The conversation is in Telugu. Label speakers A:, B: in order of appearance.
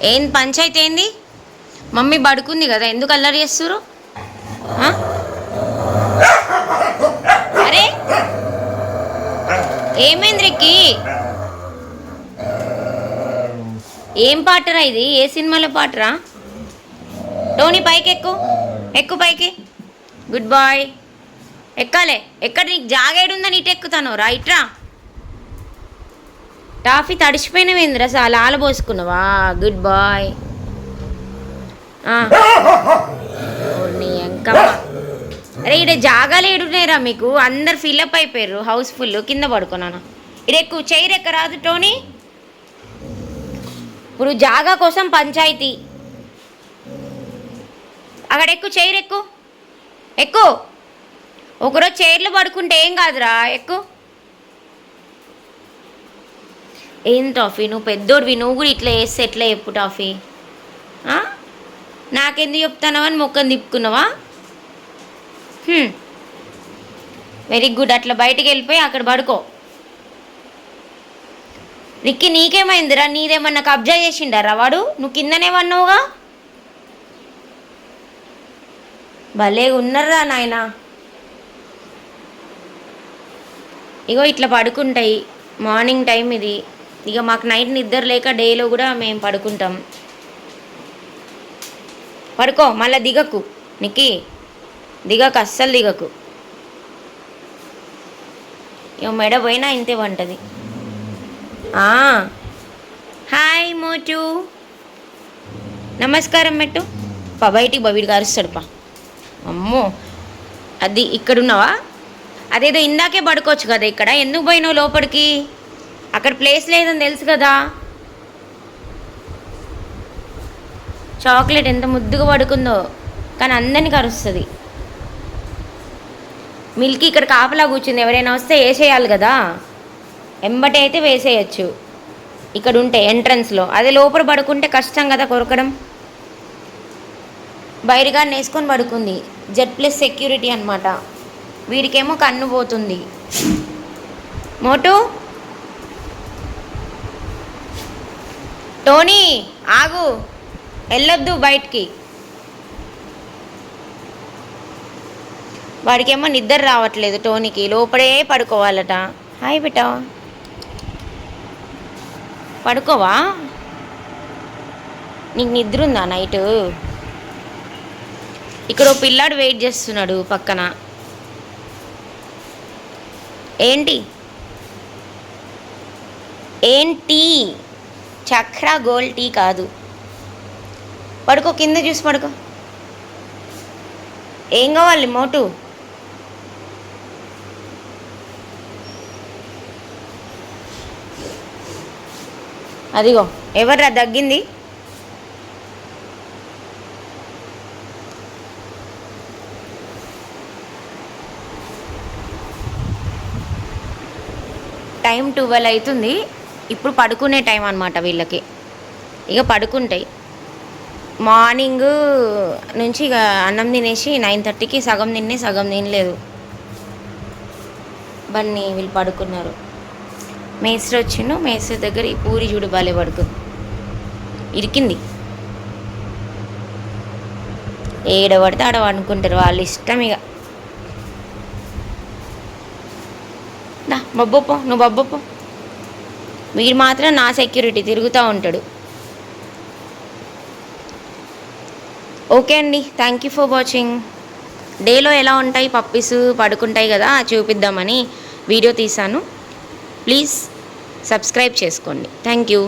A: ఏం పంచాయతీ ఏంది? మమ్మీ పడుకుంది కదా ఎందుకు అల్లరి చేస్తురు అరే! ఏమైంది రిక్కి? ఏం పాటరా ఇది? ఏ సినిమాలో పాటరా? టోనీ పైకి ఎక్కు ఎక్కు పైకి. Good boy. ఎక్కాలే. ఎక్కడ నీకు జాగేడుందని ఇటు ఎక్కుతాను రా ఇట్రా టాఫీ తడిసిపోయినవేంద్రా చాలా ఆలబోసుకున్నావా గుడ్ బాయ్. నీ ఎంకమ్మ. అరే ఇక్కడ జాగాలు ఏడున్నాయిరా మీకు? అందరు ఫిల్అప్ అయిపోయారు హౌస్ఫుల్ కింద పడుకున్నాను ఇడెక్కు చైర్ ఎక్క రాదు టోనీ. ఇప్పుడు జాగా కోసం పంచాయతీ. అక్కడ ఎక్కువ చైర్ ఎక్కు ఎక్కు. ఒకరోజు చైర్లు పడుకుంటే ఏం కాదురా? ఎక్కు. ఏం టాఫీ? నువ్వు పెద్దోడివి నువ్వు కూడా ఇట్లా వేస్తే ఎట్లా చెప్పు టాఫీ? నాకెందుకు చెప్తానవని మొక్కని తిప్పుకున్నావా? వెరీ గుడ్ అట్లా బయటికి వెళ్ళిపోయి అక్కడ పడుకో. రిక్కి నీకేమైందిరా? నీదేమన్నా కబ్జా చేసిండారా వాడు? నువ్వు కిందనేమన్నావుగా భలే ఉన్నారా నాయన. ఇగో ఇట్లా పడుకుంటాయి. మార్నింగ్ టైం ఇది. ఇక మాకు నైట్ నిద్ర లేక డేలో కూడా మేము పడుకుంటాం. పడుకో మళ్ళీ దిగకు. నిక్కి దిగకు అస్సలు దిగకు. ఇక మెడ పోయినా ఇంతే వంటది. హాయ్ మోచు నమస్కారం మెట్టు. పా బయటికి బా కారుస్తాడు పా. అమ్మో అది ఇక్కడున్నావా? అదేదో ఇందాకే పడుకోవచ్చు కదా ఇక్కడ. ఎందుకు పోయినావు లోపలికి? అక్కడ ప్లేస్ లేదని తెలుసు కదా. చాక్లెట్ ఎంత ముద్దుగా పడుకుందో కానీ అందరినీ కరుస్తుంది. మిల్కీ ఇక్కడ కాపలా కూర్చుంది. ఎవరైనా వస్తే వేసేయాలి కదా. ఎంబటి అయితే వేసేయచ్చు. ఇక్కడ ఉంటే ఎంట్రన్స్లో అదే లోపల పడుకుంటే కష్టం కదా కొరకడం. బయటగా వేసుకొని పడుకుంది. జెడ్ ప్లస్ సెక్యూరిటీ అనమాట వీడికేమో కన్ను పోతుంది. మోటు టోనీ ఆగు. వెళ్ళొద్దు బయటికి. వాడికేమో నిద్ర రావట్లేదు టోనీకి. లోపడే పడుకోవాలట. హాయ్ బిడ్డ పడుకోవా? నీకు నిద్ర ఉందా నైట్? ఇక్కడ పిల్లాడు వెయిట్ చేస్తున్నాడు పక్కన. ఏంటి? ఏంటి? చక్రా గోల్డ్ టీ కాదు. పడుకో కింద చూసి పడుకో. ఏం కావాలి మోటు? అదిగో ఎవర్రా దగ్గింది? టైం ట్వెల్వ్ అవుతుంది. ఇప్పుడు పడుకునే టైం అనమాట వీళ్ళకి. ఇక పడుకుంటాయి. మార్నింగ్ నుంచి ఇక అన్నం తినేసి నైన్ థర్టీకి సగం తిన్నే సగం తినలేదు. బన్నీ వీళ్ళు పడుకున్నారు. మేస్త్రి వచ్చిండు మేస్త్రి దగ్గర ఈ పూరి చూడు బాలే పడుకుంది ఇరికింది. ఏడ పడితే ఆడ పడుకుంటారు వాళ్ళు ఇష్టం ఇక. దా బొబ్బొప్పో నువ్వు బొబ్బొప్పో వీడు మాత్రం నా సెక్యూరిటీ తిరుగుతూ ఉంటాడు. ఓకే అండి థ్యాంక్ యూ ఫర్ వాచింగ్ డేలో ఎలా ఉంటాయి పప్పీస్ పడుకుంటాయి కదా చూపిద్దామని వీడియో తీశాను. ప్లీజ్ సబ్స్క్రైబ్ చేసుకోండి. Thank you